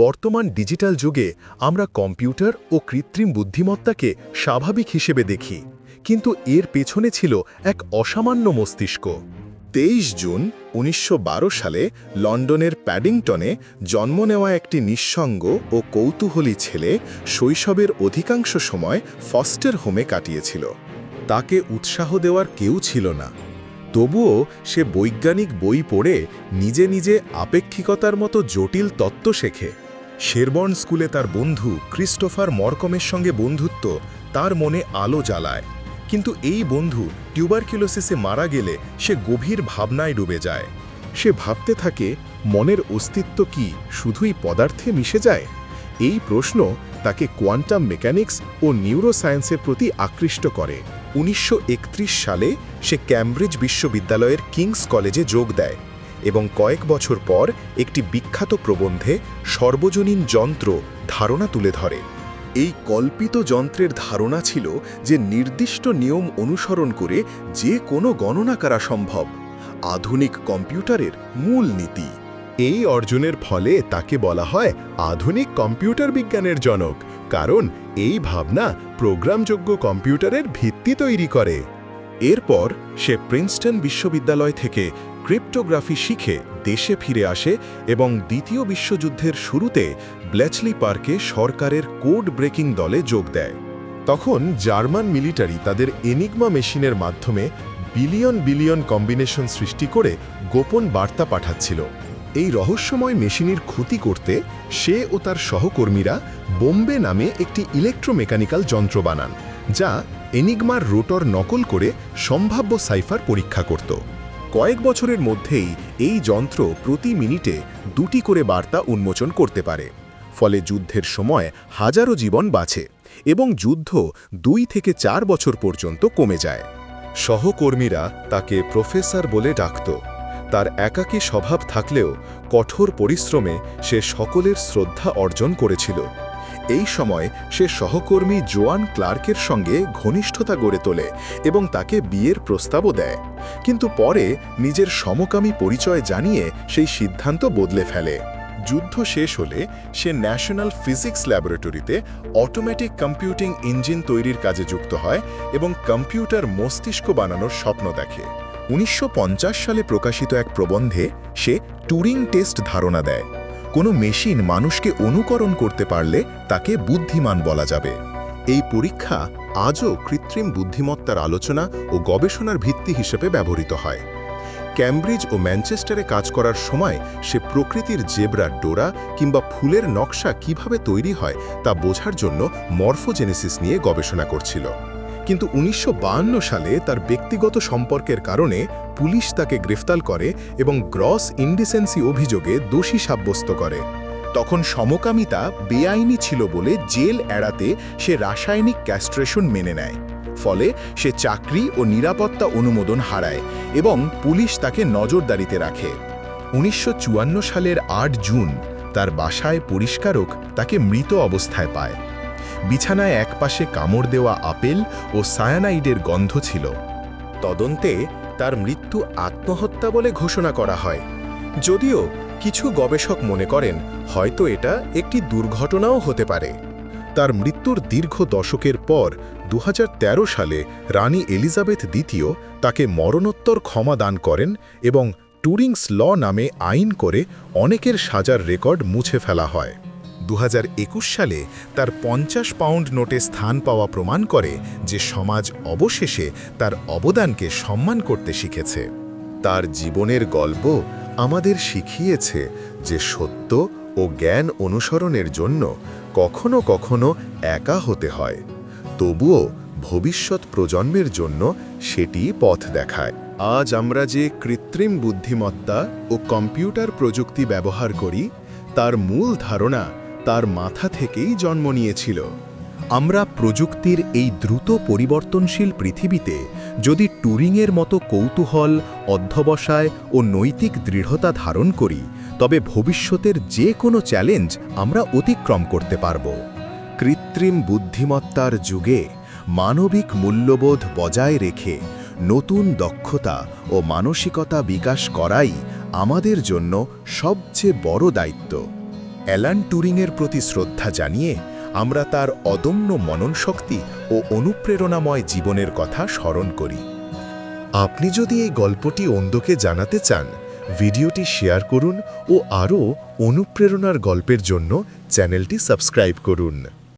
বর্তমান ডিজিটাল যুগে আমরা কম্পিউটার ও কৃত্রিম বুদ্ধিমত্তাকে স্বাভাবিক হিসেবে দেখি, কিন্তু এর পেছনে ছিল এক অসামান্য মস্তিষ্ক। তেইশ জুন উনিশশো বারো সালে লন্ডনের প্যাডিংটনে জন্ম নেওয়া একটি নিঃসঙ্গ ও কৌতূহলী ছেলে শৈশবের অধিকাংশ সময় ফস্টার হোমে কাটিয়েছিল। তাকে উৎসাহ দেওয়ার কেউ ছিল না। তবুও সে বৈজ্ঞানিক বই পড়ে নিজে নিজে আপেক্ষিকতার মতো জটিল তত্ত্ব শেখে। শেরবর্ন স্কুলে তার বন্ধু ক্রিস্টোফার মরকমের সঙ্গে বন্ধুত্ব তার মনে আলো জ্বালায়। কিন্তু এই বন্ধু টিউবারকিলোসিসে মারা গেলে সে গভীর ভাবনায় ডুবে যায়। সে ভাবতে থাকে, মনের অস্তিত্ব কি শুধুই পদার্থে মিশে যায়? এই প্রশ্ন তাকে কোয়ান্টাম মেকানিক্স ও নিউরোসায়েন্সের প্রতি আকৃষ্ট করে। উনিশশো একত্রিশ সালে সে ক্যামব্রিজ বিশ্ববিদ্যালয়ের কিংস কলেজে যোগ দেয় এবং কয়েক বছর পর একটি বিখ্যাত প্রবন্ধে সর্বজনীন যন্ত্র ধারণা তুলে ধরে। এই কল্পিত যন্ত্রের ধারণা ছিল যে নির্দিষ্ট নিয়ম অনুসরণ করে যে কোনো গণনা করা সম্ভব, আধুনিক কম্পিউটারের মূল নীতি। এই অর্জনের ফলে তাকে বলা হয় আধুনিক কম্পিউটার বিজ্ঞানের জনক। কারণ এই ভাবনা প্রোগ্রামযোগ্য কম্পিউটারের ভিত্তি তৈরি করে। এরপর সে প্রিন্সটন বিশ্ববিদ্যালয় থেকে ক্রিপ্টোগ্রাফি শিখে দেশে ফিরে আসে এবং দ্বিতীয় বিশ্বযুদ্ধের শুরুতে ব্লেচলি পার্কে সরকারের কোড ব্রেকিং দলে যোগ দেয়। তখন জার্মান মিলিটারি তাদের এনিগমা মেশিনের মাধ্যমে বিলিয়ন বিলিয়ন কম্বিনেশন সৃষ্টি করে গোপন বার্তা পাঠাচ্ছিল। এই রহস্যময় মেশিনের ক্ষতি করতে সে ও তার সহকর্মীরা বোম্বে নামে একটি ইলেকট্রোমেকানিক্যাল যন্ত্র বানান, যা এনিগমার রোটর নকল করে সম্ভাব্য সাইফার পরীক্ষা করত। কয়েক বছরের মধ্যেই এই যন্ত্র প্রতি মিনিটে দুটি করে বার্তা উন্মোচন করতে পারে, ফলে যুদ্ধের সময় হাজারো জীবন বাঁচে এবং যুদ্ধ দুই থেকে চার বছর পর্যন্ত কমে যায়। সহকর্মীরা তাকে প্রফেসর বলে ডাকত। তার একাকী স্বভাব থাকলেও কঠোর পরিশ্রমে সে সকলের শ্রদ্ধা অর্জন করেছিল। এই সময় সে সহকর্মী জোয়ান ক্লার্কের সঙ্গে ঘনিষ্ঠতা গড়ে তোলে এবং তাকে বিয়ের প্রস্তাবও দেয়। কিন্তু পরে নিজের সমকামী পরিচয় জানিয়ে সেই সিদ্ধান্ত বদলে ফেলে। যুদ্ধ শেষ হলে সে ন্যাশনাল ফিজিক্স ল্যাবরেটরিতে অটোমেটিক কম্পিউটিং ইঞ্জিন তৈরির কাজে যুক্ত হয় এবং কম্পিউটার মস্তিষ্ক বানানোর স্বপ্ন দেখে। উনিশশো পঞ্চাশ সালে প্রকাশিত এক প্রবন্ধে সে টুরিং টেস্ট ধারণা দেয়। কোনো মেশিন মানুষকে অনুকরণ করতে পারলে তাকে বুদ্ধিমান বলা যাবে। এই পরীক্ষা আজও কৃত্রিম বুদ্ধিমত্তার আলোচনা ও গবেষণার ভিত্তি হিসেবে ব্যবহৃত হয়। ক্যামব্রিজ ও ম্যানচেস্টারে কাজ করার সময় সে প্রকৃতির জেব্রার ডোরা কিংবা ফুলের নকশা কীভাবে তৈরি হয় তা বোঝার জন্য মরফোজেনেসিস নিয়ে গবেষণা করছিল। কিন্তু উনিশশো সালে তার ব্যক্তিগত সম্পর্কের কারণে পুলিশ তাকে গ্রেফতার করে এবং গ্রস ইন্ডিসেন্সি অভিযোগে দোষী সাব্যস্ত করে। তখন সমকামিতা বেআইনি ছিল বলে জেল এড়াতে সে রাসায়নিক ক্যাস্ট্রেশন মেনে নেয়। ফলে সে চাকরি ও নিরাপত্তা অনুমোদন হারায় এবং পুলিশ তাকে নজরদারিতে রাখে। উনিশশো চুয়ান্ন সালের আট জুন তার বাসায় পরিষ্কারক তাকে মৃত অবস্থায় পায়। বিছানায় একপাশে কামড় দেওয়া আপেল ও সায়ানাইডের গন্ধ ছিল। তদন্তে তার মৃত্যু আত্মহত্যা বলে ঘোষণা করা হয়। যদিও কিছু গবেষক মনে করেন, হয়তো এটা একটি দুর্ঘটনাও হতে পারে। তার মৃত্যুর দীর্ঘ দশকের পর দু হাজার তেরো সালে রানী এলিজাবেথ দ্বিতীয় তাকে মরণোত্তর ক্ষমা দান করেন এবং টুরিংস ল নামে আইন করে অনেকের সাজার রেকর্ড মুছে ফেলা হয়। দু হাজার একুশ সালে তার পঞ্চাশ পাউন্ড নোটে স্থান পাওয়া প্রমাণ করে যে সমাজ অবশেষে তার অবদানকে সম্মান করতে শিখেছে। তার জীবনের গল্প আমাদের শিখিয়েছে যে সত্য ও জ্ঞান অনুসরণের জন্য কখনো কখনো একা হতে হয়। তবুও ভবিষ্যৎ প্রজন্মের জন্য সেটি পথ দেখায়। আজ আমরা যে কৃত্রিম বুদ্ধিমত্তা ও কম্পিউটার প্রযুক্তি ব্যবহার করি, তার মূল ধারণা তার মাথা থেকেই জন্ম নিয়েছিল। আমরা প্রযুক্তির এই দ্রুত পরিবর্তনশীল পৃথিবীতে যদি টুরিংয়ের মতো কৌতূহল, অধ্যবসায় ও নৈতিক দৃঢ়তা ধারণ করি, তবে ভবিষ্যতের যে কোনো চ্যালেঞ্জ আমরা অতিক্রম করতে পারব। কৃত্রিম বুদ্ধিমত্তার যুগে মানবিক মূল্যবোধ বজায় রেখে নতুন দক্ষতা ও মানসিকতা বিকাশ করাই আমাদের জন্য সবচেয়ে বড় দায়িত্ব। অ্যালান টুরিংয়ের প্রতি শ্রদ্ধা জানিয়ে আমরা তার অদম্য মননশক্তি ও অনুপ্রেরণাময় জীবনের কথা স্মরণ করি। আপনি যদি এই গল্পটি অন্ধকে জানাতে চান, ভিডিওটি শেয়ার করুন ও আরও অনুপ্রেরণার গল্পের জন্য চ্যানেলটি সাবস্ক্রাইব করুন।